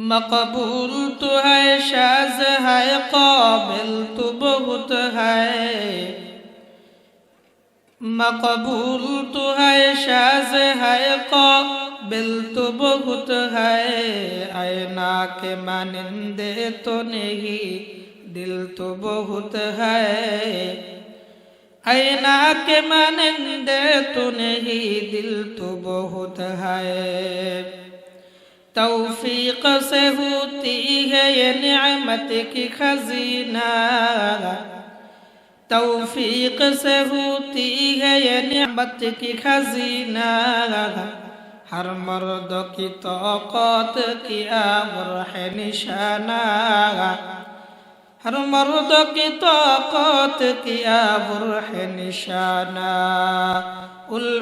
مقبول تو ہے شاز ہے قابل تو بہت ہے مقبول تو ہے شاز ہے قابل تو بہت ہے آئینہ کے مانندے تو نہیں دل تو بہت ہے اینا کے مانندے تو نہیں دل تو بہت ہے توفیق سے ہوتی ہے یہ نعمت کی خزینہ توفیق سے ہوتی ہے یہ نعمت کی خزینہ ہر مرد کی طاقت کی آمر ہے نشانہ ہر مرد کی طاقت کی آمر ہے نشانہ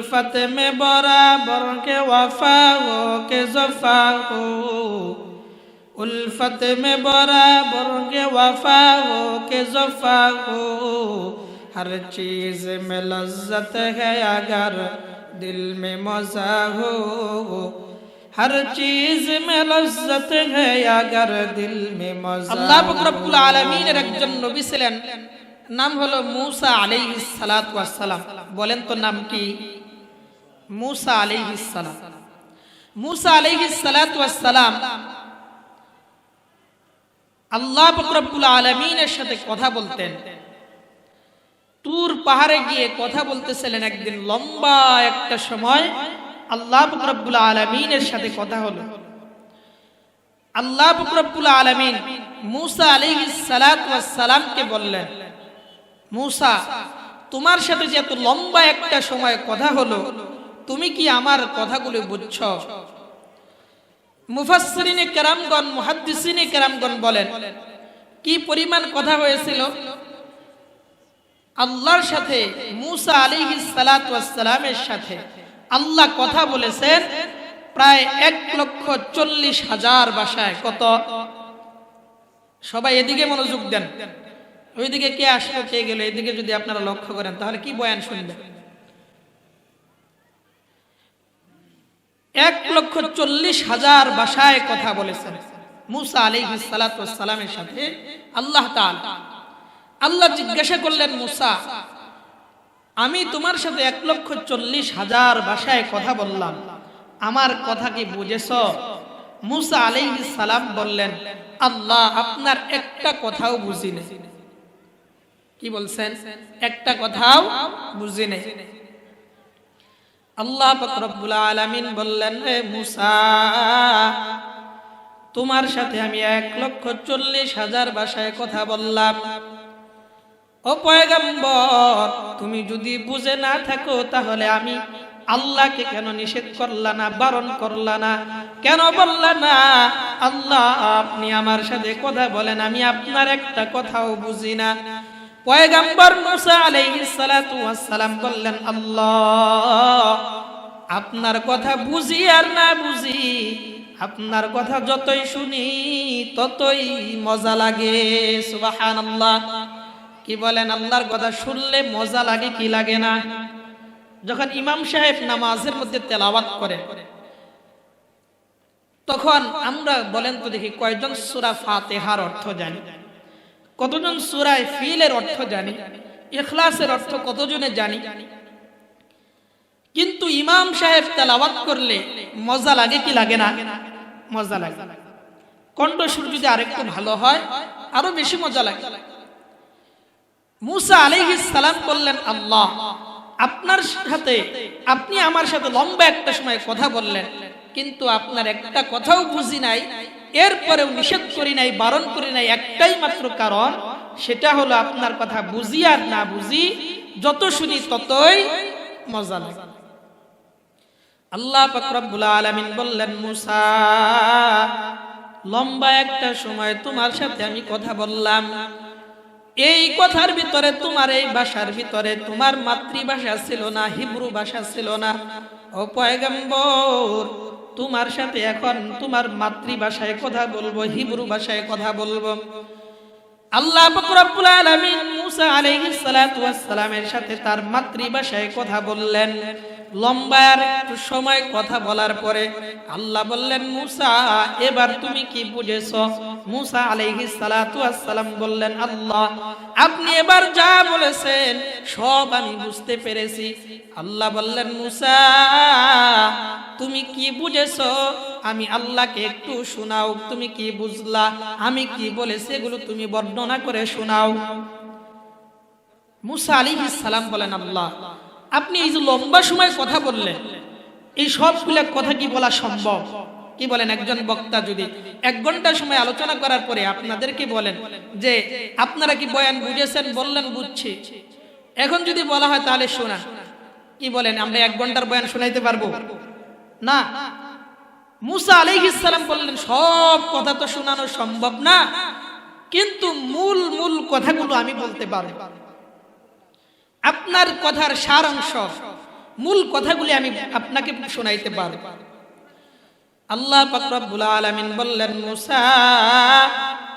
उल्फत में बराबर के वफा हो के जफा हो उल्फत में बराबर के वफा हो के जफा हो हर चीज में लज्जत है अगर दिल में मजा हो हर चीज में लज्जत है अगर दिल में मजा আল্লাহ রব্বুল আলমিনের একজন নবী ছিলেন নাম হলো মুসা আলাইহিস সালাত ওয়াস সালাম বলেন তো নাম কি মুসা আলাইহিস সালাম। মুসা সালাম আল্লাহ রব্বুল আলমিনের সাথে কথা বলতেন। তুর পাহাড়ে গিয়ে কথা বলতেছিলেন একদিন লম্বা একটা সময়। আল্লাহ রব্বুল আলমিনের সাথে কথা হলো। আল্লাহ রব্বুল আলমিন মুসা আলিহি সালামকে বললেন, মুসা, তোমার সাথে যে এত লম্বা একটা সময় কথা হলো তুমি কি আমার কথাগুলো বুঝছ? মুফাসসিরিনে কেরামগণ, মুহাদ্দিসিনে কেরামগণ বলেন, কি পরিমাণ কথা হয়েছিল? আল্লাহর সাথে, মুসা আলিহি সালামের সাথে। আল্লাহ কথা বলেছেন, প্রায় এক লক্ষ চল্লিশ হাজার বাসায়। কত? সবাই এদিকে মনোযোগ দেন। ওইদিকে কে আসলো, কে গেল, এদিকে যদি আপনারা লক্ষ্য করেন, তাহলে কি বয়ান শুনবেন? এক লক্ষ চল্লিশ হাজার বাসায় কথা বলেছেন। মুসা আলী সালামের সাথে আল্লাহ আল্লাহ জিজ্ঞাসা করলেন, মুসা, আমি তোমার সাথে এক লক্ষ চল্লিশ হাজার বাসায় কথা বললাম। আমার কথা কি বুঝেছ? মুসা আলী সালাম বললেন, আল্লাহ আপনার একটা কথাও বুঝি কি বলছেন? একটা কথাও বুঝি আল্লাহ রব্বুল আলামিন বললেন রে মুসা, তোমার সাথে আমি এক লক্ষ চল্লিশ হাজার বাসায় কথা বললাম। ও পয়গম্বর, তুমি যদি বুঝে না থাকো, তাহলে আমি আল্লাহকে কেন নিষেধ করলা না, বারণ করলা না? কেন বললা না, আল্লাহ আপনি আমার সাথে কথা বলেন, আমি আপনার একটা কথাও বুঝি না। পয়গম্বর মুসা আলাইহিস সালাতু ওয়াস সালাম বললেন, আল্লাহ, আপনার কথা বুঝি আর না বুঝি, আপনার কথা যতই শুনি ততই মজা লাগে, সুবহানাল্লাহ। কি বলেন, আল্লাহর কথা শুনলে মজা লাগে কি লাগে না? যখন ইমাম সাহেব নামাজের মধ্যে তেলাওয়াত করে, তখন আমরা বলেন তো দেখি কয়জন সুরা ফাতেহার অর্থ জানি? কতজন সুরায় ফিলের অর্থ জানি? এখলাসের অর্থ কতজনে জানি? কিন্তু ইমাম সাহেব তেলাওয়াত করলে মজা লাগে কি লাগে না? মজা লাগে। কণ্ঠসুর যদি আরেকটু ভালো হয়, আরও বেশি মজা লাগে। মুসা আলাইহিস সালাম বললেন, আল্লাহ, আপনার সাথে, আপনি আমার সাথে লম্বা একটা সময় কথা বললেন, কিন্তু আপনার একটা কথাও বুঝি নাই এরপরেও নিষেধ করি নাই, বারণ করি নাই, একটাই মাত্র কারণ, সেটা হলো আপনার কথা বুঝি আর না বুঝি, যত শুনি ততই মজা লাগে। আল্লাহ রব্বুল আলামিন বললেন, মুসা, লম্বা একটা সময় তোমার সাথে আমি কথা বললাম। এই কথার ভিতরে তোমার এই ভাষার ভিতরে তোমার মাতৃভাষা ছিল না, হিব্রু ভাষা ছিল না। ও পয়গম্বর তোমার সাথে এখন তোমার মাতৃভাষায় কথা বলব, হিব্রু ভাষায় কথা বলব। আল্লাহ রব্বুল আলামিন মুসা আলাইহিস সালাতু ওয়াস সালামের সাথে তার মাতৃভাষায় কথা বললেন। লম্বা আর একটু সময় কথা বলার পরে আল্লাহ বললেন, মুসা, এবার তুমি কি বুঝেছ? মুসা আলাইহিস সালাতু আসসালাম বললেন, আল্লাহ, আপনি এবার যা বলেছেন, সব আমি বুঝতে পেরেছি। আল্লাহ বললেন, মুসা, তুমি কি বুঝেছ? আমি আল্লাহকে একটু শোনাও, তুমি কি বুঝলা? আমি কি বলেছি এগুলো তুমি বর্ণনা করে শোনাও। মুসা আলাইহিস সালাম বলেন, আল্লাহ আপনি এই যে লম্বা সময় কথা বললেন, এই সবগুলো কথা কি বলা সম্ভব? কি বলেন একজন বক্তা যদি? এক ঘণ্টা সময় আলোচনা করার পরে আপনাদেরকে বলেন যে, আপনারা কি বয়ান বুঝেছেন? বললেন, বুঝছি। এখন যদি বলা হয়, তাহলে শোনা কি বলেন, আমরা এক ঘণ্টার বয়ান শোনাইতে পারব? না। মুসা আলাইহিস সালাম বললেন, সব কথা তো শোনানো সম্ভব না, কিন্তু মূল মূল কথাগুলো আমি বলতে পারব। আপনার কথার সার অংশ মূল কথাগুলি আমি আপনাকে শোনাইতে পারব। আল্লাহ পাকরাবুল আলমিন বললেন, মুসা,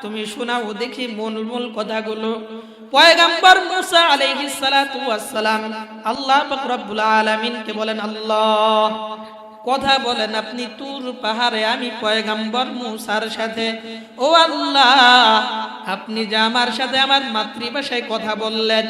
তুমি শোনাও দেখি মন মূল কথাগুলো। পয়গাম্বর মুসা আলাইহিস সালাতু ওয়াসসালাম আল্লাহ পাকরাবুল আলামিন কে বলেন, আল্লাহ কথা বলেন আপনি, তুর পাহাড়ে আমি পয়গাম্বর মুসার সাথে। ও আল্লাহ, আপনি যে আমার সাথে আমার মাতৃভাষায় কথা বললেন,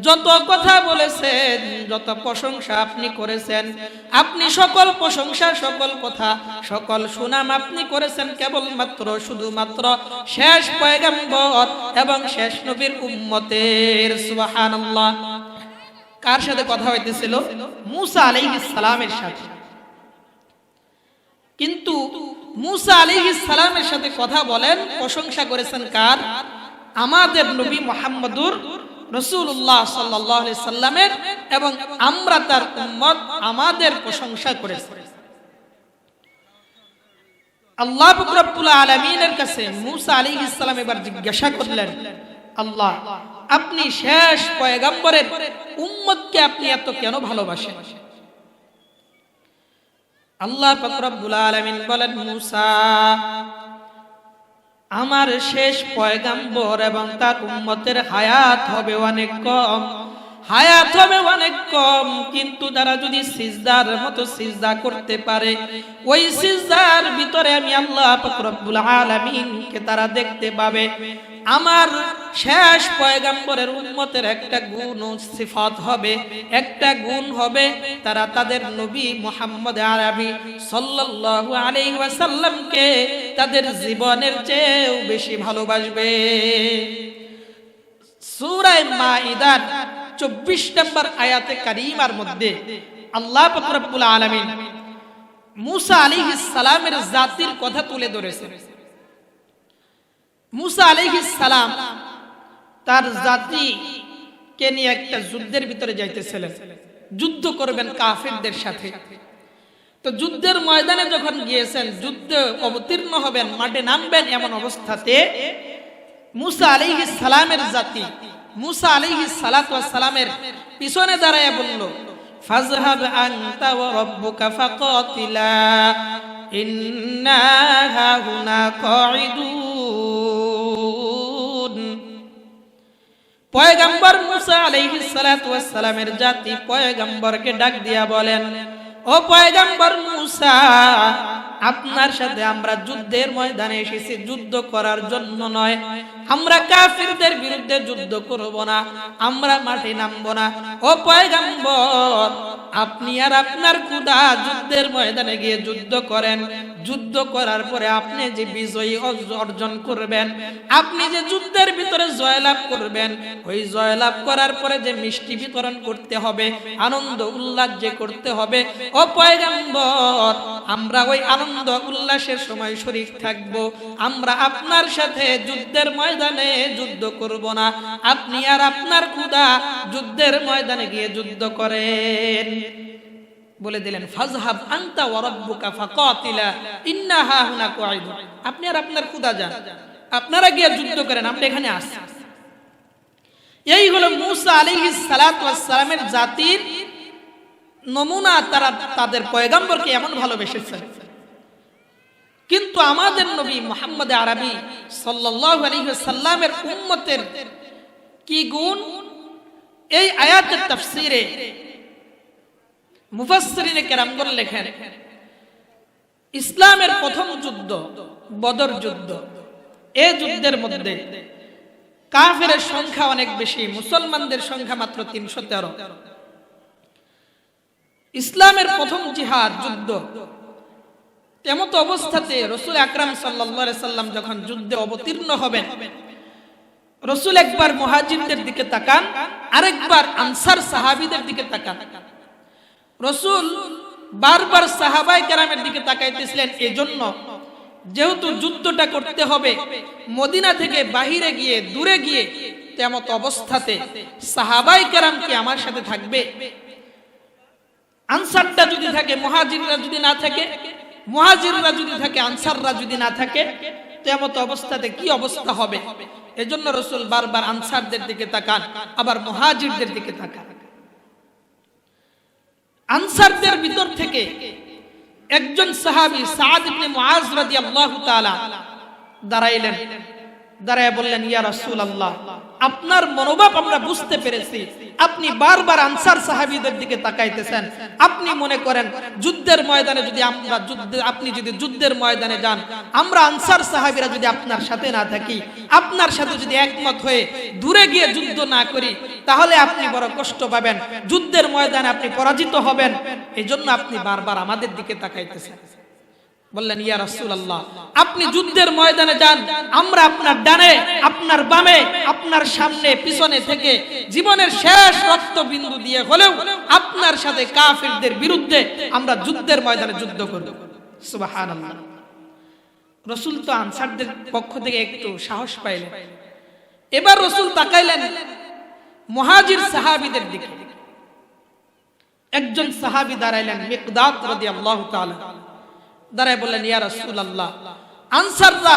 যত কথা বলেছেন, যত প্রশংসা আপনি করেছেন, আপনি সকল প্রশংসা, সকল কথা, সকল সুনাম আপনি করেছেন কেবলমাত্র, শুধুমাত্র শেষ পয়গাম্বর এবং শেষ নবীর উম্মতের, সুবহানাল্লাহ। কার সাথে কথা হইতেছিল? মুসা আলাইহিস সালামের সাথে। কিন্তু মুসা আলাইহিস সালামের সাথে কথা বলেন, প্রশংসা করেছেন কার? আমাদের নবী মোহাম্মদুর রসুল্লাহ সাল্লাহ সাল্লামের এবং আমরা তার উম্মত আমাদের প্রশংসা করেছি। আল্লাহ রব্বুল আলমিনের কাছে মুসা আলী ইসলাম এবার জিজ্ঞাসা করলেন, আল্লাহ, আপনি শেষ পয়গাম্বরের উম্মতকে আপনি এত কেন ভালোবাসেন? আল্লাহ ফকরবুল আলমিন বলেন, মুসা, আমার শেষ পয়গাম্বর এবং তার উম্মতের হায়াত হবে অনেক কম। হায়াত হবে অনেক কম, কিন্তু তারা যদি সিজদার মতো সিজদা করতে পারে, ওই সিজদার ভিতরে আমি আল্লাহ ফকরবুল আলমিনকে তারা দেখতে পাবে। আমার শেষ পয়গাম্বরের উম্মতের একটা গুণ সিফাত হবে, একটা গুণ হবে তারা তাদের নবী মোহাম্মদ আরবি সাল্লাল্লাহু আলাইহি ওয়াসাল্লামকে তাদের জীবনের চেয়েও বেশি ভালোবাসবে। সূরা মাইদার 24 নম্বর আয়াতে কারিমার মধ্যে আল্লাহ পাক রব্বুল আলামিন মুসা আলাইহিস সালামের জাতির কথা তুলে ধরেছে মুসা আলাইহিস সালাম তার জাতিকে নিয়ে একটা যুদ্ধের ভিতরে যাইতেছিলেন। যুদ্ধ করবেন কাফিরদের সাথে। তো যুদ্ধের ময়দানে যখন গিয়েছেন, যুদ্ধে অবতীর্ণ হবেন, মাঠে নামবেন এমন অবস্থাতে মুসা আলাইহিস সালামের জাতি মুসা আলাইহিস সালাতু সালামের পিছনে দাঁড়ায় বলল ফাজহাব আনতা ওয়া রাব্বুকা ফাকাতিলা, ইন্না হাহুনা কাঈদুন। পয়গাম্বর মুসা আলাইহিস সালাতু সালামের জাতি পয়গাম্বরকে ডাক দিয়া বলেন ও পয়গাম্বর মুসা, আপনার সাথে আমরা যুদ্ধের ময়দানে এসেছি। যুদ্ধ করার জন্য নয়। আমরা কাফিরদের বিরুদ্ধে যুদ্ধ করব না। আমরা মাঠে নামব না। ও পয়গাম্বর, আপনি আর আপনার খুদা যুদ্ধের ময়দানে গিয়ে যুদ্ধ করেন। যুদ্ধ করার পরে আপনি যে বিজয়ী অর্জন করবেন, আপনি যে যুদ্ধের ভিতরে জয়লাভ করবেন, ওই জয়লাভ করার পরে যে মিষ্টি বিতরণ করতে হবে, আনন্দ উল্লাস যে করতে হবে ও আমরা ওই আনন্দ উল্লাসের সময় শরীর থাকব। আমরা আপনার সাথে যুদ্ধের ময়দানে যুদ্ধ করব না। আপনি আর আপনার খুদা যুদ্ধের ময়দানে গিয়ে যুদ্ধ করেন। বলে দিলেন, ফাজহাব আনতা ওয়া রাব্বুকা ফাকাতিলা, ইন্না হাহুনা কাঈদুন আপনি আর আপনার খুদা যান। আপনারা গিয়ে যুদ্ধ করেন, আমরা এখানে আসি। এই হলো মুসা আলাইহিস সালাতু ওয়াস সালামের জাতির নমুনা তারা তাদের পয়গাম্বরকে এমন ভালোবেসেছেন কিন্তু আমাদের নবী মোহাম্মদ আরবি সাল্লামের উম্মতের কি গুণ? এই আয়াতের তাফসীরে লেখেন, ইসলামের প্রথম যুদ্ধ বদর যুদ্ধ। এ যুদ্ধের মধ্যে কাফের সংখ্যা অনেক বেশি, মুসলমানদের সংখ্যা মাত্র তিনশো তেরো। ইসলামের প্রথম জিহাদ, যুদ্ধ। তেমত অবস্থাতে রসুল আকরাম সাল্লা সাল্লাম যখন যুদ্ধে অবতীর্ণ হবেন, রসুল একবার মহাজিরদের দিকে তাকান, আরেকবার আনসার সাহাবিদের দিকে তাকান। রসুল বারবার সাহাবাই কেরামের দিকে তাকাইতেছিলেন, এজন্য যেহেতু যুদ্ধটা করতে হবে, মদিনা থেকে বাহিরে গিয়ে, দূরে গিয়ে, তেমত অবস্থাতে সাহাবাই কেরাম কি আমার সাথে থাকবে? আনসারটা যদি থাকে মহাজিররা যদি না থাকে মহাজিররা যদি থাকে, আনসাররা যদি না থাকে তেমত অবস্থাতে কি অবস্থা হবে? এজন্য রসুল বারবার আনসারদের দিকে তাকান, আবার মহাজিরদের দিকে তাকান। আনসারদের ভিতর থেকে একজন সাহাবি সাদ ইবনে মুআজ রাদিয়াল্লাহু তাআলা দাঁড়াইলেন। দাঁড়ায় বললেন, ইয়া রাসূলুল্লাহ, আপনার মনোভাব আমরা বুঝতে পেরেছি। আপনি বারবার আনসার সাহাবীদের দিকে তাকাইতেছেন। আপনি মনে করেন যুদ্ধের ময়দানে যদি আমরা যুদ্ধে, আপনি যদি যুদ্ধের ময়দানে যান, আমরা আনসার সাহাবীরা যদি আপনার সাথে না থাকি, আপনার সাথে যদি একমত হয়ে দূরে গিয়ে যুদ্ধ না করি, তাহলে আপনি বড় কষ্ট পাবেন। যুদ্ধের ময়দানে আপনি পরাজিত হবেন। এজন্য আপনি বারবার আমাদের দিকে তাকাইতেছেন। বললেন, ইয়া রাসূলুল্লাহ, আপনি যুদ্ধের ময়দানে যান, আমরা আপনার ডানে, আপনার বামে, আপনার সামনে, পিছনে থেকে জীবনের শেষ রক্ত বিন্দু দিয়ে হলেও আপনার সাথে কাফিরদের বিরুদ্ধে আমরা যুদ্ধের ময়দানে যুদ্ধ করব। সুবহানাল্লাহ। রসুল তো আনসারদের পক্ষ থেকে একটু সাহস পাইলেন। এবার রসুল তাকাইলেন মহাজির সাহাবিদের দিকে। একজন সাহাবি দাঁড়াইলেন, মিকদাদ রাদিয়াল্লাহু তাআলা। দাঁড়ায় বললেন, ইয়া রাসূলুল্লাহ, আনসাররা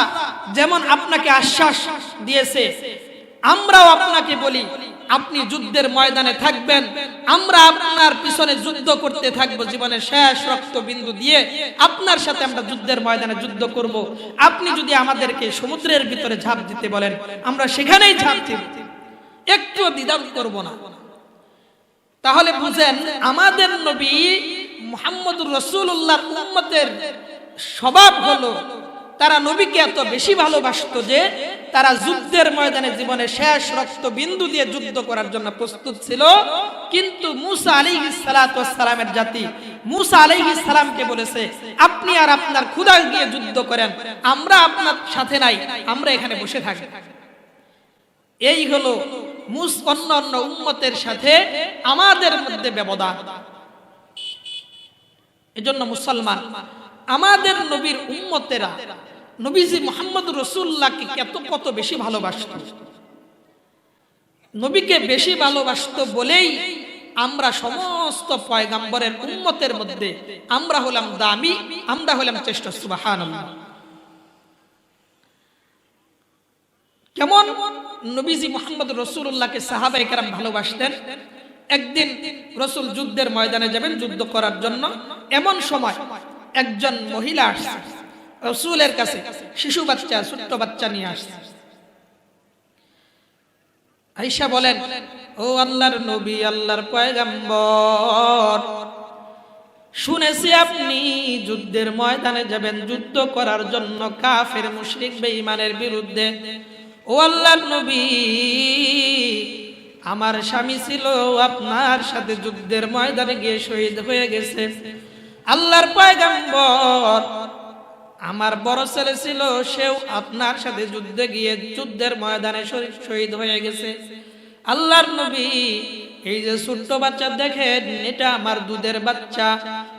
যেমন আপনাকে আশ্বাস দিয়েছে, আমরাও আপনাকে বলি, আপনি যুদ্ধের ময়দানে থাকবেন, আমরা আপনার পিছনে যুদ্ধ করতে থাকব, জীবনের শেষ রক্ত বিন্দু দিয়ে আপনার সাথে আমরা যুদ্ধের ময়দানে যুদ্ধ করব। আপনি যদি আমাদেরকে সমুদ্রের ভিতরে ঝাঁপ দিতে বলেন, আমরা সেখানেই ঝাঁপ দিব। একটু দ্বিধান করব না। তাহলে বুঝেন, আমাদের নবী মোহাম্মদুর রসুল্লাহর উম্মতের স্বভাব হলো, তারা নবীকে এত বেশি ভালোবাসতো যে তারা যুদ্ধের ময়দানে জীবনে শেষ রক্ত বিন্দু দিয়ে যুদ্ধ করার জন্য প্রস্তুত ছিল। কিন্তু মুসা আলী সালামের জাতি, মুসা আলী সালামকে বলেছে, আপনি আর আপনার ক্ষুদা গিয়ে যুদ্ধ করেন, আমরা আপনার সাথে নাই, আমরা এখানে বসে থাকি এই হলো মুস, অন্য অন্য উম্মতের সাথে আমাদের মধ্যে ব্যবধান। এজন্য মুসলমান আমাদের নবীর উম্মতেরা নবীজি মোহাম্মদ রসুল্লাহকে কত কত বেশি ভালোবাসত। নবীকে বেশি ভালোবাসত বলেই আমরা সমস্ত পয়গাম্বরের উন্মতের মধ্যে আমরা হলাম দামি, আমরা হলাম চেষ্টা সুবাহান কেমন নবীজি মোহাম্মদ রসুল্লাহকে সাহাবা একরাম ভালোবাসতেন? একদিন রসুল যুদ্ধের ময়দানে যাবেন, যুদ্ধ করার জন্য। এমন সময় একজন মহিলা আসছে, রসুলের কাছে শিশু বাচ্চা, ছোট্ট বাচ্চা নিয়ে আসছে। আইসা বলেন, ও আল্লাহর নবী, আল্লাহর পয়গাম্বর, শুনেছি আপনি যুদ্ধের ময়দানে যাবেন, যুদ্ধ করার জন্য কাফের, মুশরিক, বেঈমানের বিরুদ্ধে। ও আল্লাহর নবী, আমার স্বামী ছিল, আপনার সাথে যুদ্ধের ময়দানে গিয়ে শহীদ হয়ে গেছে। আল্লাহর পয়গাম্বর। আমার বড় ছেলে ছিল, সেও আপনার সাথে যুদ্ধে গিয়ে যুদ্ধের ময়দানে শহীদ হয়ে গেছে। আল্লাহর নবী এই যে ছোট্ট বাচ্চা দেখেন, এটা আমার দুধের বাচ্চা।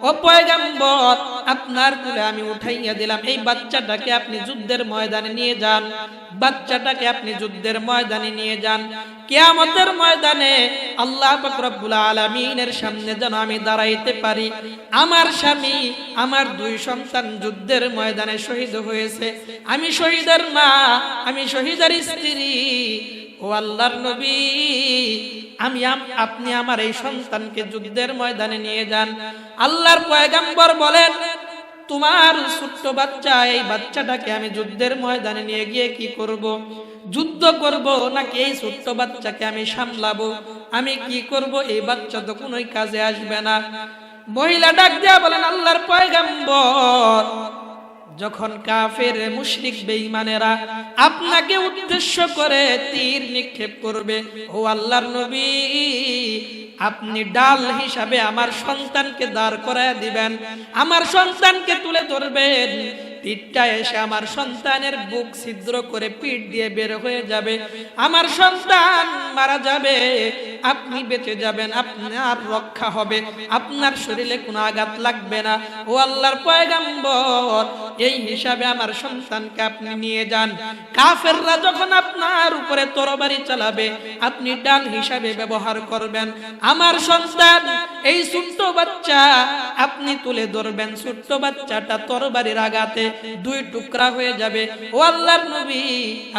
ও পয়গাম্বর, আপনার কুলে আমি উঠাইয়া দিলাম। এই বাচ্চাটাকে আপনি যুদ্ধের ময়দানে নিয়ে যান। বাচ্চাটাকে আপনি যুদ্ধের ময়দানে নিয়ে যান। কেয়ামতের ময়দানে আল্লাহ রব্বুল আলমিনের সামনে যেন আমি দাঁড়াইতে পারি। আমার স্বামী, আমার দুই সন্তান যুদ্ধের ময়দানে শহীদ হয়েছে। আমি শহীদের মা, আমি শহীদের স্ত্রী। ও আল্লাহর নবী, আমি আপনি আমার এই সন্তানকে যুদ্ধের ময়দানে নিয়ে যান। আল্লাহর পয়গাম্বর বলেন, তোমার ছোট্ট বাচ্চা, এই বাচ্চাটাকে আমি যুদ্ধের ময়দানে নিয়ে গিয়ে কি করব। যুদ্ধ করব নাকি এই ছোট্ট বাচ্চাকে আমি সামলাবো? আমি কি করব? এই বাচ্চা তো কোনোই কাজে আসবে না। মহিলা ডাক দিয়া বলেন, আল্লাহর পয়গাম্বর যখন কাফের মুশরিক বেঈমানেরা আপনাকে উদ্দেশ্য করে তীর নিক্ষেপ করবে, ও আল্লাহর নবী, আপনি ডাল হিসাবে আমার সন্তানকে দাঁড় করায় দিবেন, আমার সন্তানকে তুলে ধরবেন। তীরটা এসে আমার সন্তানের বুক ছিদ্র করে পিঠ দিয়ে বের হয়ে যাবে। আমার সন্তান মারা যাবে, আপনি বেঁচে যাবেন, আপনার রক্ষা হবে, আপনার শরীরে কোনো আঘাত লাগবে না। ও আল্লাহর পয়গাম্বর এই হিসাবে আমার সন্তানকে আপনি নিয়ে যান। কাফেররা যখন আপনার উপরে তরবারি চালাবে, আপনি ডাল হিসাবে ব্যবহার করবেন। আমার সন্তান, এই ছোট্ট বাচ্চা আপনি তুলে ধরবেন। ছোট্ট বাচ্চাটা তরবারির আঘাতে দুই টুকরা হয়ে যাবে। ও আল্লাহর নবী,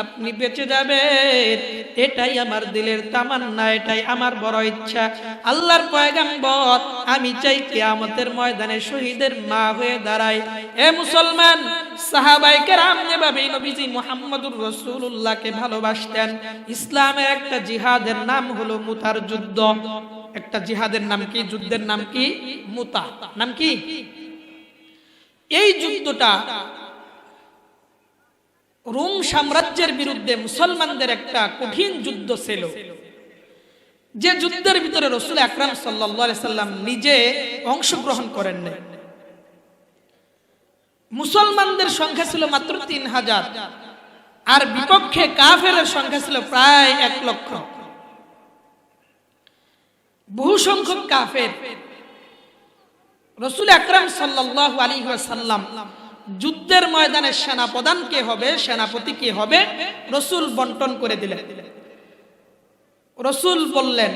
আপনি বেঁচে যাবেন। এটাই আমার দিলের তামান্না, এটাই আমার বড় ইচ্ছা। আল্লাহর পয়গাম্বর, আমি চাই কিয়ামতের ময়দানে শহীদের মা হয়ে দাঁড়াই এ মুসলমান কেরাম যেভাবে নবীজি মুহাম্মদুর ভালোবাসতেন একটা জিহাদের নাম হলো মুতার যুদ্ধ। একটা জিহাদের নাম কি, যুদ্ধের নাম কি? মুতা। নাম কি? এই যুদ্ধটা রোম সাম্রাজ্যের বিরুদ্ধে মুসলমানদের একটা কঠিন যুদ্ধ ছিল। যে যুদ্ধের ভিতরে রসুল আকরাম সাল্লাম নিজে অংশগ্রহণ করেন নাই মুসলমানদের সংখ্যা ছিল মাত্র তিন হাজার। আর বিপক্ষে কাফের সংখ্যা ছিল প্রায় এক লক্ষ। বহু সংখ্যক কাফের। রসুল আকরাম সাল্লাহ আলী সাল্লাম যুদ্ধের ময়দানে সেনাপ্রধান কে হবে, সেনাপতি কে হবে, রসুল বন্টন করে দিলেন। রসুল বললেন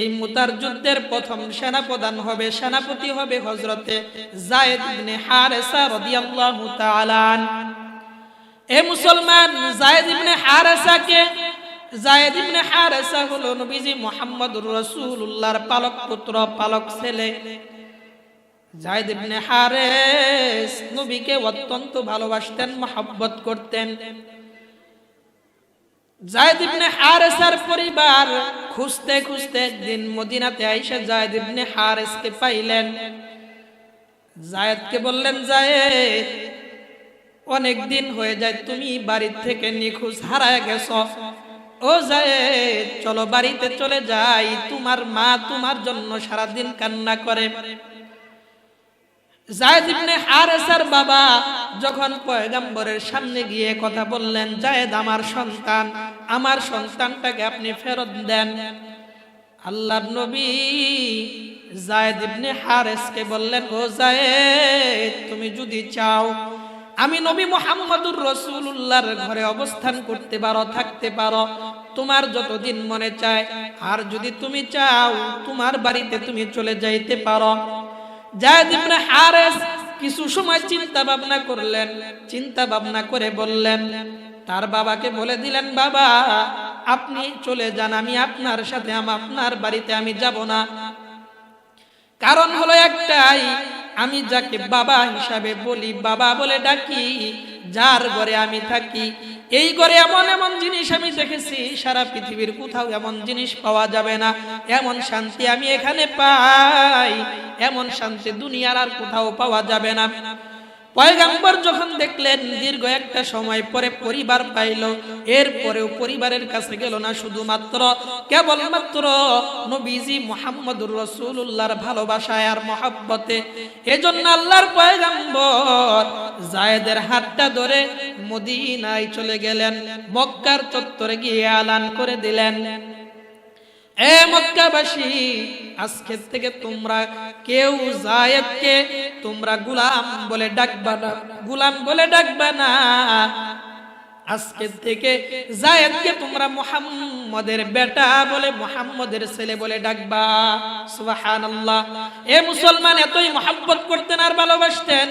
এই মুতার যুদ্ধের প্রথম সেনাপ্রধান হবে, সেনাপতি হবে হজরতে জায়েদ ইবনে হারেসা রাদিয়াল্লাহু তাআলা এ মুসলমান জায়েদ ইবনে হারেসাকে জায়েদ ইবনে হারেসা হলো নবীজি মুহাম্মদুর রাসূলুল্লাহর পালক পুত্র, পালক ছেলে। জায়েদ ইবনে হারেস নবীকে অত্যন্ত ভালোবাসতেন, মহব্বত করতেন। জায়েদ ইবনে হারেসার পরিবার খুঁজতে খুঁজতে একদিন মদিনাতে আইসা জায়েদ ইবনে হারেসকে পাইলেন। জায়েদকে বললেন, জায়েদ অনেক দিন হয়ে যায়, তুমি বাড়ি থেকে নিখোঁজ হারায় গেছ। ও জায়েদ, চলো বাড়িতে চলে যাই, তোমার মা তোমার জন্য সারাদিন কান্না করে। জায়েদ ইবনে হারেসার বাবা যখন পয়গাম্বরের সামনে গিয়ে কথা বললেন, জায়েদ, আমার সন্তান, আমার সন্তানটাকে আপনি ফেরত দেন। আল্লাহর নবী জায়েদ ইবনে হারেসকে বললেন, ও জায়েদ, তুমি যদি চাও, আমি নবী মোহাম্মদুর রসুল্লাহর ঘরে অবস্থান করতে পারো, থাকতে পারো। তোমার যতদিন মনে চায়, আর যদি তুমি চাও, তোমার বাড়িতে তুমি চলে যাইতে পারো। জায়েদ ইবনে হারেস কিছু সময় চিন্তা ভাবনা করলেন, চিন্তা ভাবনা করে বললেন, তার বাবাকে বলে দিলেন, বাবা, আপনি চলে যান, আমি আপনার সাথে আপনার বাড়িতে, আমি যাব না। কারণ হলো একটাই, আমি যাকে বাবা হিসাবে বলি, বাবা বলে ডাকি, যার ঘরে আমি থাকি এই ঘরে এমন এমন জিনিস আমি দেখেছি, সারা পৃথিবীর কোথাও এমন জিনিস পাওয়া যাবে না। এমন শান্তি আমি এখানে পাই, এমন শান্তি দুনিয়ার আর কোথাও পাওয়া যাবে না। পয়গাম্বর যখন দেখলেন, দীর্ঘ একটা সময় পরে পরিবার পাইল। এরপরেও পরিবারের কাছে গেল না শুধুমাত্র, কেবলমাত্র নবীজি মোহাম্মদুর রসুল্লাহর ভালোবাসায় আর মহাব্বতে। এজন্য আল্লাহর পয়গাম্বর জায়েদের হাতটা ধরে মদিনায় চলে গেলেন। মক্কার চত্বরে গিয়ে আলান করে দিলেন। এ মক্কাবাসী আজকের থেকে তোমরা কেউ জায়েদকে তোমরা গুলাম বলে ডাকবা না, গুলাম বলে ডাকবা না। আজকের থেকে জায়েদকে তোমরা মুহাম্মদের বেটা বলে মুহাম্মদের ছেলে বলে ডাকবা। সুবহানাল্লাহ। এ মুসলমান এতই মহাব্বত করতেন আর ভালোবাসতেন,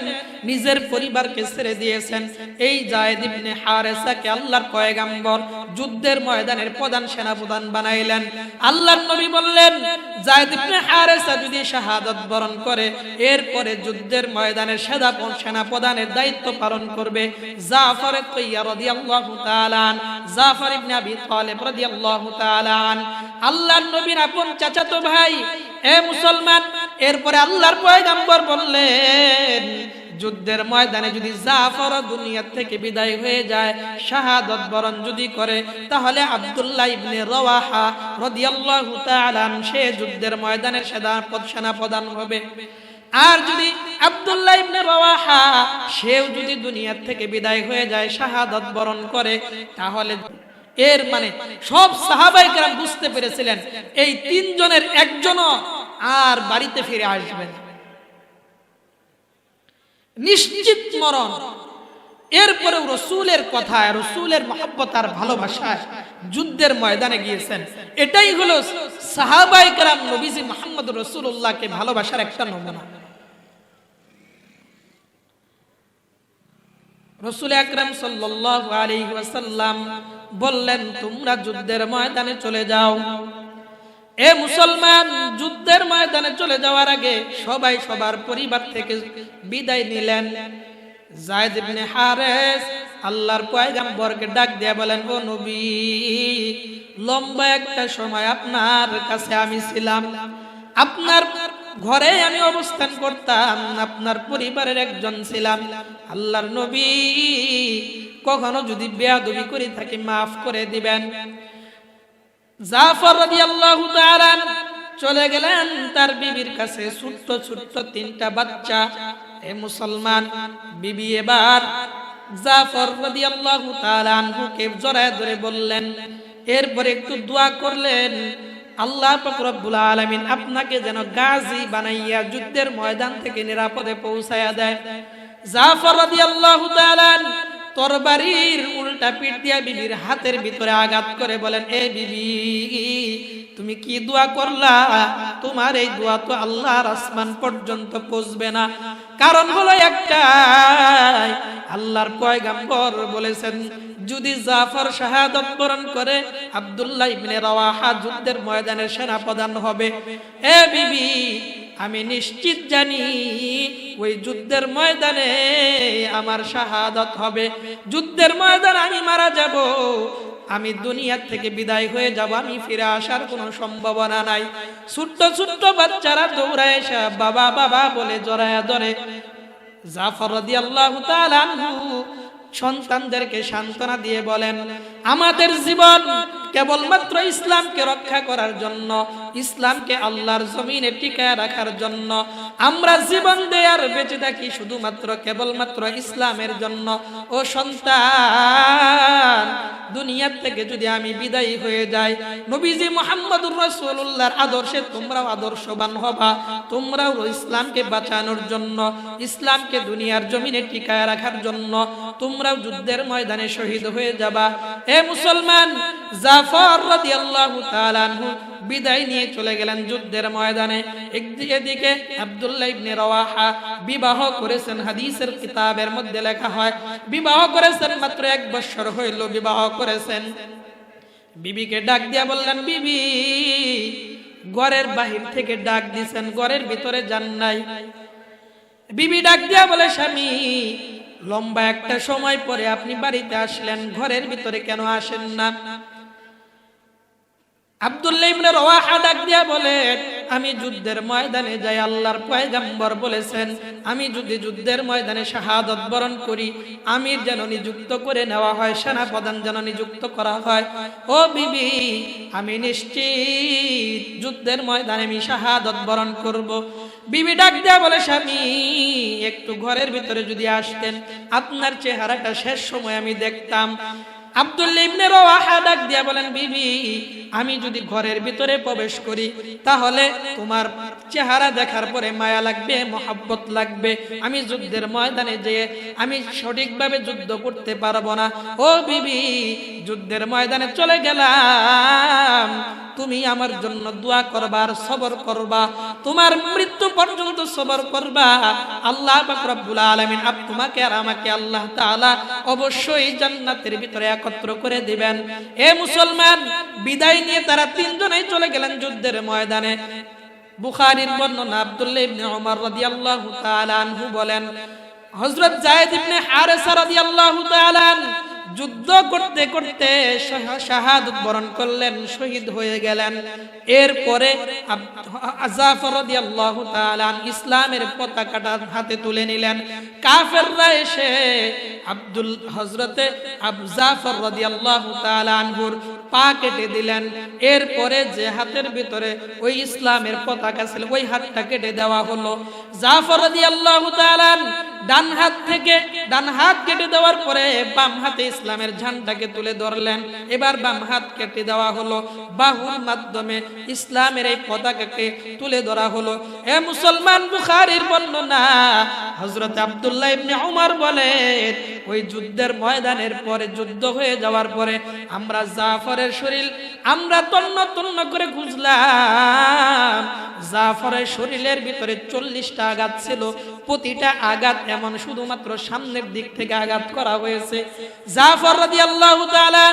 নিজের পরিবারকে ছেড়ে দিয়েছেন। এই জায়েদ ইবনে হারেসাকে আল্লাহর পয়গাম্বর যুদ্ধের ময়দানের প্রধান সেনাপ্রধান বানাইলেন। আল্লাহর নবী বললেন, জায়েদ ইবনে হারেসা যদি শাহাদাত বরণ করে, এরপরে যুদ্ধের ময়দানের সেনা সেনাপ্রধানের দায়িত্ব পালন করবে। জাফর তৈয়া রাদিয়াল্লাহু তাআলা আন, জাফর ইবনে আবি রাদিয়াল্লাহু তাআলা আল্লাহর নবীর আপন চাচাতো ভাই, এ মুসলমান, এরপরে আল্লাহর পয়গাম্বর বললেন, যুদ্ধের ময়দানে যদি জাফর দুনিয়ার থেকে বিদায় হয়ে যায়, শাহাদত বরণ যদি করে, তাহলে আব্দুল্লাহ ইবনে রওয়াহা রাদিয়াল্লাহু তাআলা সে যুদ্ধের ময়দানের সেনাপদ সেনাপ্রধান হবে। আর যদি আব্দুল্লাহ ইবনে রওয়াহা, সেও যদি দুনিয়ার থেকে বিদায় হয়ে যায়, শাহাদত বরণ করে, তাহলে এর মানে সব সাহাবাই কেরাম বুঝতে পেরেছিলেন, এই তিনজনের একজনও আর বাড়িতে ফিরে আসবেন নিশ্চিত মরণ। এরপরেও রসুলের কথায়, রসুলের মহব্বত আর ভালোবাসায় যুদ্ধের ময়দানে গিয়েছেন। এটাই হলো সাহাবাই কালাম নবীজি মোহাম্মদ রসুল্লাহকে ভালোবাসার একটা নমুনা। রসুল আকরাম সাল্লাল্লাহু আলাইহি ওয়াসাল্লাম বললেন, তোমরা যুদ্ধের ময়দানে চলে যাও। এ মুসলমান, যুদ্ধের ময়দানে চলে যাওয়ার আগে সবাই সবার পরিবার থেকে বিদায় নিলেন। জায়দ ইবনে হারেস আল্লাহর পয়গাম্বরকে ডাক দিয়ে বলেন, ও নবী, লম্বা একটা সময় আপনার কাছে আমি ছিলাম। আপনার ঘরে আমি অবস্থান করতাম, আপনার পরিবারের একজন ছিলাম। আল্লাহর নবী কখনো যদি বেয়াদবি করে থাকি, মাফ করে দিবেন। জাফর রাদিয়াল্লাহু তাআলা চলে গেলেন, তার বিবির কাছে ছোট্ট ছোট্ট তিনটা বাচ্চা। এ মুসলমান, বিবি এবার জাফর রাদিয়াল্লাহু তাআলা আনহুকে জড়ায় ধরে বললেন, এরপরে একটু দোয়া করলেন আল্লাহ পাক রব্বুল আলামিন আপনাকে যেন গাজী বানাইয়া যুদ্ধের ময়দান থেকে নিরাপদে পৌঁছায়া দেয়। জাফর রাদিয়াল্লাহু তাআলা তরবারির উল্টা পিঠ দিয়া বিবির হাতের ভিতরে আঘাত করে বলেন, এ বিবি, তুমি কি দোয়া করলা? তোমার এই দোয়া তো আল্লাহর আসমান পর্যন্ত পৌঁছবে না। কারণ হলো একটাই, আল্লাহর পয়গাম্বর বলেছেন যদি জাফর শাহাদত বরণ করে, আব্দুল্লাহ ইবনে রাওয়াহা যুদ্ধের ময়দানে সেনা সেনাপ্রধান হবে। এ বিবি, আমি নিশ্চিত জানি ওই যুদ্ধের ময়দানে আমার শাহাদত হবে। যুদ্ধের ময়দানে আমি মারা যাব। আমি দুনিয়ার থেকে বিদায় হয়ে যাব। আমি ফিরে আসার কোনো সম্ভাবনা নাই। ছোট্ট ছোট্ট বাচ্চারা দৌড়ায় এসে বাবা বাবা বলে জড়ায় ধরে। জাফর রাদিয়াল্লাহু তাআলা আনহু সন্তানদেরকে সান্ত্বনা দিয়ে বলেন, আমাদের জীবন কেবলমাত্র ইসলামকে রক্ষা করার জন্য, ইসলামকে আল্লাহর জমিনে টিকায় রাখার জন্য আমরা জীবন দেয়ার বেঁচে থাকি শুধুমাত্র কেবলমাত্র ইসলামের জন্য। ও সন্তান, দুনিয়ার থেকে যদি আমি বিদায়ী হয়ে যাই, নবীজি মোহাম্মদুর রাসূলুল্লাহর আদর্শে তোমরাও আদর্শবান হবা। তোমরাও ইসলামকে বাঁচানোর জন্য, ইসলামকে দুনিয়ার জমিনে টিকায় রাখার জন্য তোমরাও যুদ্ধের ময়দানে শহীদ হয়ে যাবা। এ মুসলমান, জাফর রাদিয়াল্লাহু তাআলা বিদায় নিয়ে চলে গেলেন যুদ্ধের ময়দানে। একদিকে দিকে আব্দুল্লাহ ইবনে রাওয়াহা বিবাহ করেছেন, হাদিসের কিতাবের মধ্যে লেখা হয়, বিবাহ করেছেন মাত্র এক বছর হইল বিবাহ করেছেন। বিবিকে ডাক দিয়া বললেন, বিবি, ঘরের বাহির থেকে ডাক দিছেন, ঘরের ভিতরে যান নাই। বিবি ডাক দিয়া বলে, স্বামী, লম্বা একটা সময় পরে আপনি বাড়িতে আসলেন, ঘরের ভিতরে কেন আসেন না? আমি যুদ্ধের ময়দানে যাই, আল্লাহর পয়গাম্বর বলেছেন, আমি যদি যুদ্ধের ময়দানে শাহাদত বরণ করি, আমির যেন নিযুক্ত করে নেওয়া হয়, সেনাপ্রধান যেন নিযুক্ত করা হয়, ও বিবি, আমি নিশ্চিত যুদ্ধের ময়দানে আমি শাহাদত বরণ করব। বিবি ডাক দেয়া বলে, স্বামী, একটু ঘরের ভিতরে যদি আসতেন, আপনার চেহারাটা শেষ সময় আমি দেখতাম। আমি যদি ঘরের ভিতরে প্রবেশ করি, তাহলে তোমার চেহারা দেখার পরে মায়া লাগবে, মহাব্বত লাগবে। আমি যুদ্ধের ময়দানে যেয়ে আমি সঠিকভাবে যুদ্ধ করতে পারব না। ও বিবি, যুদ্ধের ময়দানে চলে গেলাম। তুমি আমার জন্য দোয়া করবার সবর করবা। তোমার মৃত্যু পর্যন্ত সবর করবা। আল্লাহ রব্বুল আলামিন তোমাকে আর আমাকে আল্লাহ অবশ্যই জান্নাতের ভিতরে একত্র করে দিবেন। এ মুসলমান, বিদায় নিয়ে তারা তিনজনেই চলে গেলেন যুদ্ধের ময়দানে। বুখারীর বর্ণনা আব্দুল্লাহ ইবনে ওমর রাদিয়াল্লাহু তাআলা আনহু বলেন, হযরত যায়েদ ইবনে হারেসা রাদিয়াল্লাহু তাআলা যুদ্ধ করতে করতে শাহাদত বরণ করলেন, শহীদ হয়ে গেলেন। এরপরে ইসলামের পতাকাটা হাতে তুলে নিলেন। কাফেররা এসে আব্দুল হযরতে আবু জাফর রাদিয়াল্লাহু তাআলা পা কেটে দিলেন। এরপরে যে হাতের ভিতরে ওই ইসলামের পতাকা ছিল, ওই হাতটা কেটে দেওয়া হলো। জাফর রাদিয়াল্লাহু তাআলা ডান হাত থেকে ডান হাত কেটে দেওয়ার পরে বাম হাতে ইসলামের ঝান্ডাকে তুলে ধরলেন। এবার বাম হাত কেটে দেওয়া হলো। বাহুর মাধ্যমে ইসলামের এই পতাকাকে তুলে ধরা হলো। এ মুসলমান বুখারীর বর্ণনা, হযরত আব্দুল্লাহ ইবনে উমর বলেন, ওই যুদ্ধের ময়দানের পরে, যুদ্ধ হয়ে যাওয়ার পরে আমরা জাফরের শরীর, আমরা তন্ন তন্ন করে খুঁজলাম জাফরের শরীরের ভিতরে চল্লিশটা আঘাত ছিল। প্রতিটা আঘাত এমন শুধুমাত্র সামনের দিক থেকে আঘাত করা হয়েছে। জাফর রাদিয়াল্লাহু তাআলা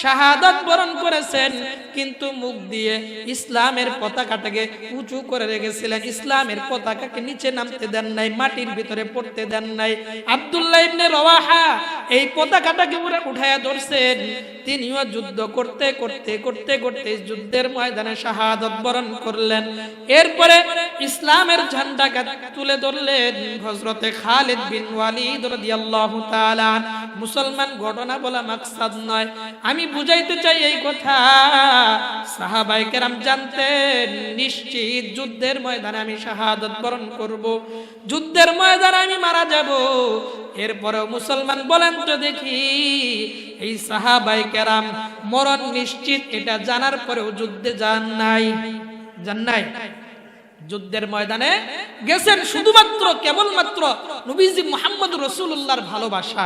শাহাদাত বরণ করেছেন, কিন্তু মুখ দিয়ে ইসলামের পতাকাটাকে উঁচু করে রেখেছিলেন ইসলামের পতাকাকে নিচে নামতে দেন নাই, মাটির ভিতরে পড়তে দেন নাই। আব্দুল্লাহ ইবনে রওয়াহা এই পতাকাটাকে উড়ে উঠায়া ধরছেন। তিনিও যুদ্ধ করতে করতে করতে করতে যুদ্ধের ময়দানে শাহাদত বরণ করলেন। এরপরে ইসলামের ঝান্ডাকে তুলে ধরলেন হযরতে খালিদ বিন ওয়ালিদ রাদিয়াল্লাহু তাআলা মুসলমান ঘটনা বলা মাকসাদ নয়। আমি বুঝাইতে চাই এই কথা। সাহাবাই কেরাম জানতেন, নিশ্চিত যুদ্ধের ময়দানে আমি শাহাদত বরণ করব। যুদ্ধের ময়দানে আমি মারা যাব। এরপরেও মুসলমান বলেন তো দেখি, এই সাহাবাই কেরাম মরণ নিশ্চিত, এটা জানার পরেও যুদ্ধে যান নাই। যান নাই। যুদ্ধের ময়দানে গেছেন শুধুমাত্র, কেবলমাত্র নবীজি মোহাম্মদ রসুল্লাহর ভালোবাসা।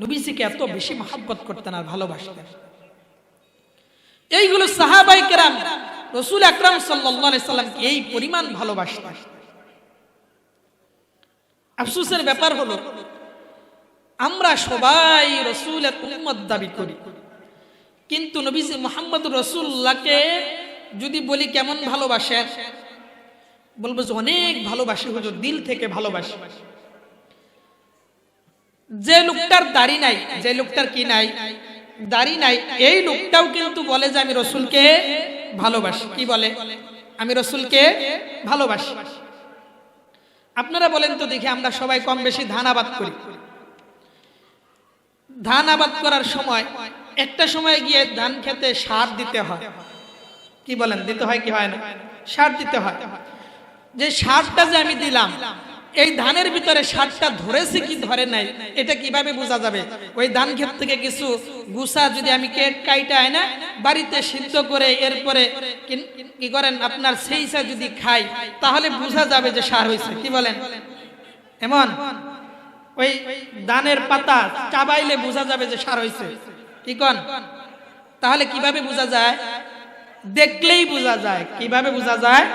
নবীজিকে এত বেশি মহাব্বত করতেন আর ভালোবাসতেন। এইগুলো সাহাবাই কেরাম, রসুল আকরাম সাল্লাম এই পরিমাণ ভালোবাসতেন? আফসুসের ব্যাপার হলো, আমরা সবাই রসুলের উম্মত দাবি করি। কিন্তু নবীজি মোহাম্মদ রসুল্লাহকে যদি বলি কেমন ভালোবাসে বলব যে অনেক ভালোবাসি হুজুর, দিল থেকে ভালোবাসি। যে লোকটার দাড়ি নাই, যে লোকটার কি নাই? দাড়ি নাই। এই লোকটাও কিন্তু বলে যে, আমি রসুলকে ভালোবাসি। কি বলে? আমি রসুলকে ভালোবাসি। আপনারা বলেন তো দেখি, আমরা সবাই কম বেশি ধান আবাদ করি। ধান আবাদ করার সময়, একটা সময় গিয়ে ধান খেতে সার দিতে হয়। কি বলেন? দিতে হয় কি হয় না? সার দিতে হয়। যে সারটা যে আমি দিলাম এই ধানের ভিতরে সারটা ধরেছে কি ধরে নাই, এটা কীভাবে বোঝা যাবে? ওই ধান ক্ষেত থেকে কিছু গুসা যদি আমি কেট কাইটা না, বাড়িতে সিদ্ধ করে এরপরে কি করেন, আপনার সেইসা যদি খাই, তাহলে বোঝা যাবে যে সার হয়েছে, কি বলেন? এমন? ওই ধানের পাতা চাবাইলে বোঝা যাবে যে সার হয়েছে, কি কন? তাহলে কীভাবে বোঝা যায়? দেখলেই বোঝা যায়, কীভাবে বোঝা যায়?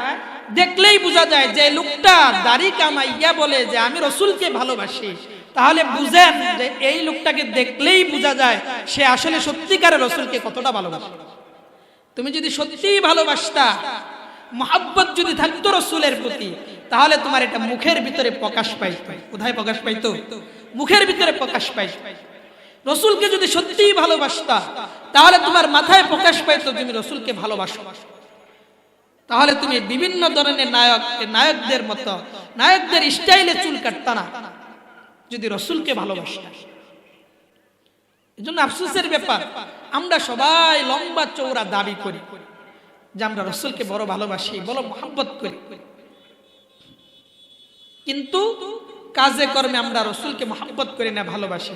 দেখলেই বোঝা যায় যে লোকটা দাড়ি কামাইয়া বলে যে আমি রসুলকে ভালোবাসি। তাহলে বুঝেন যে এই লোকটাকে দেখলেই বোঝা যায় সে আসলে সত্যিকারের রসুলকে কতটা ভালোবাসে। তুমি যদি সত্যিই ভালোবাসতা, মহাব্বত যদি থাকতো রসুলের প্রতি, তাহলে তোমার এটা মুখের ভিতরে প্রকাশ পাই কোথায় প্রকাশ পাইতো? মুখের ভিতরে প্রকাশ পাই রসুলকে যদি সত্যিই ভালোবাসতা, তাহলে তোমার মাথায় প্রকাশ পাইতো তুমি রসুলকে ভালোবাসো। তাহলে তুমি বিভিন্ন ধরনের নায়ক নায়কদের মতো, নায়কদের স্টাইলে চুল কাটতা না। যদি রসুলকে ভালোবাসতা। এই জন্য আফসোসের ব্যাপার, আমরা সবাই লম্বা চৌড়া দাবি করি যে আমরা রসুলকে বড় ভালোবাসি, বড় মহাব্বত করি। কিন্তু কাজে কর্মে আমরা রসুলকে মহাব্বত করি না, ভালোবাসি